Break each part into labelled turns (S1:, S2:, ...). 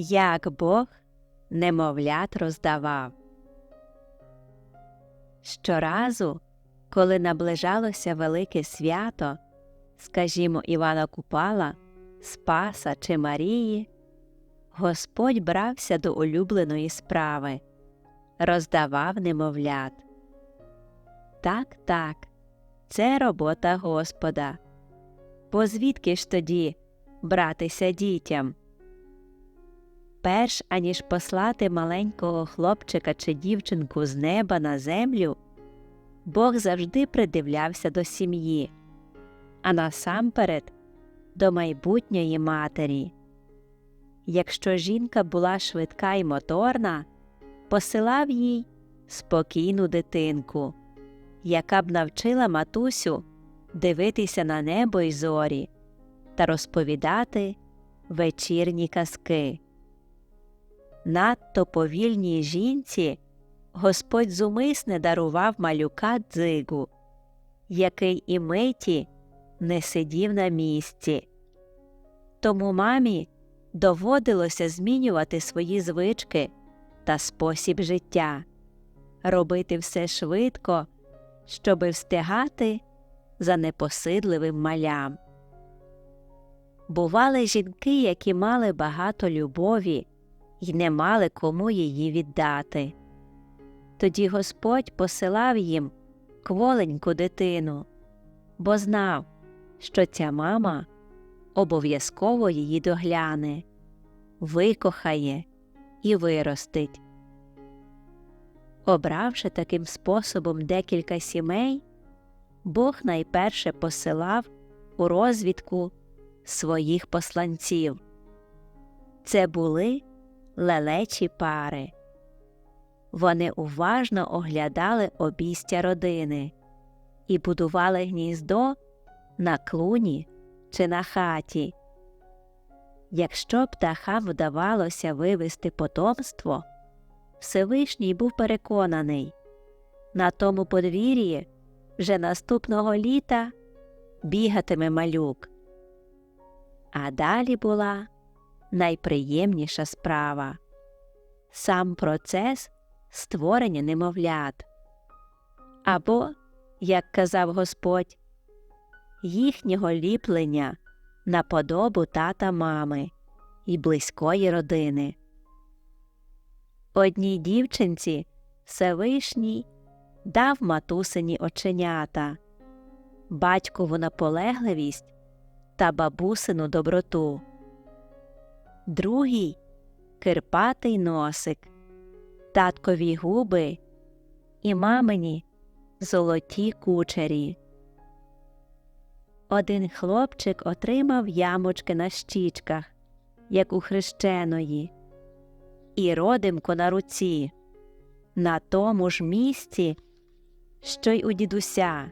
S1: як Бог немовлят роздавав. Щоразу, коли наближалося велике свято, скажімо, Івана Купала, Спаса чи Марії, Господь брався до улюбленої справи, роздавав немовлят. Так, так, це робота Господа. Бо звідки ж тоді братися дітям? Перш аніж послати маленького хлопчика чи дівчинку з неба на землю, Бог завжди придивлявся до сім'ї, а насамперед до майбутньої матері. Якщо жінка була швидка й моторна, посилав їй спокійну дитинку, яка б навчила матусю дивитися на небо й зорі та розповідати вечірні казки. Надто повільній жінці Господь зумисне дарував малюка дзигу, який і миті не сидів на місці. Тому мамі доводилося змінювати свої звички та спосіб життя, робити все швидко, щоби встигати за непосидливим малям. Бували жінки, які мали багато любові й не мали кому її віддати. Тоді Господь посилав їм кволеньку дитину, бо знав, що ця мама обов'язково її догляне, викохає і виростить. Обравши таким способом декілька сімей, Бог найперше посилав у розвідку своїх посланців. Це були лелечі пари. Вони уважно оглядали обістя родини і будували гніздо на клуні чи на хаті. Якщо птахам вдавалося вивести потомство, Всевишній був переконаний на тому подвір'ї вже наступного літа бігатиме малюк. А далі була найприємніша справа сам процес створення немовлят. Або, як казав Господь, їхнього ліплення на подобу тата мами і близької родини. Одній дівчинці Всевишній дав матусині оченята, батькову наполегливість та бабусину доброту, другій кирпатий носик, таткові губи і мамині золоті кучері. Один хлопчик отримав ямочки на щічках, як у хрещеної, і родимку на руці, на тому ж місці, що й у дідуся.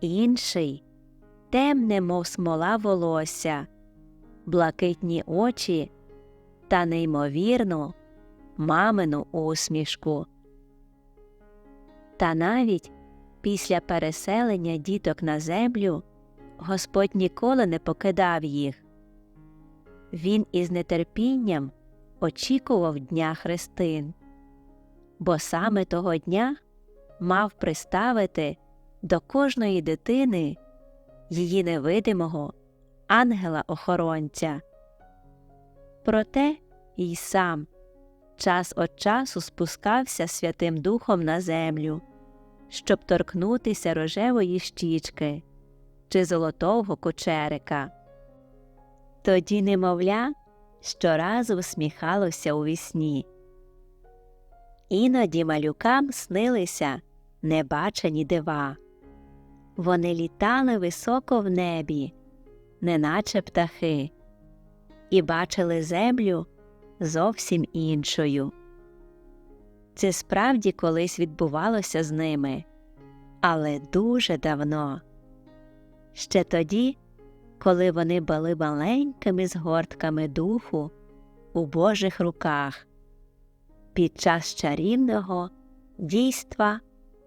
S1: Інший темне, мов смола волосся, блакитні очі та неймовірну мамину усмішку. Та навіть після переселення діток на землю Господь ніколи не покидав їх. Він із нетерпінням очікував Дня Христин, бо саме того дня мав приставити до кожної дитини її невидимого ангела-охоронця. Проте й сам час від часу спускався Святим Духом на землю, щоб торкнутися рожевої щічки чи золотого кучерика. Тоді, немовля, щоразу всміхалося у вісні. Іноді малюкам снилися небачені дива. Вони літали високо в небі, неначе птахи, і бачили землю зовсім іншою. Це справді колись відбувалося з ними, але дуже давно. Ще тоді, коли вони були маленькими згортками духу у Божих руках, під час чарівного дійства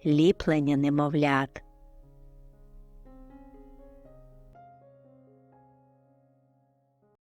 S1: ліплення немовлят.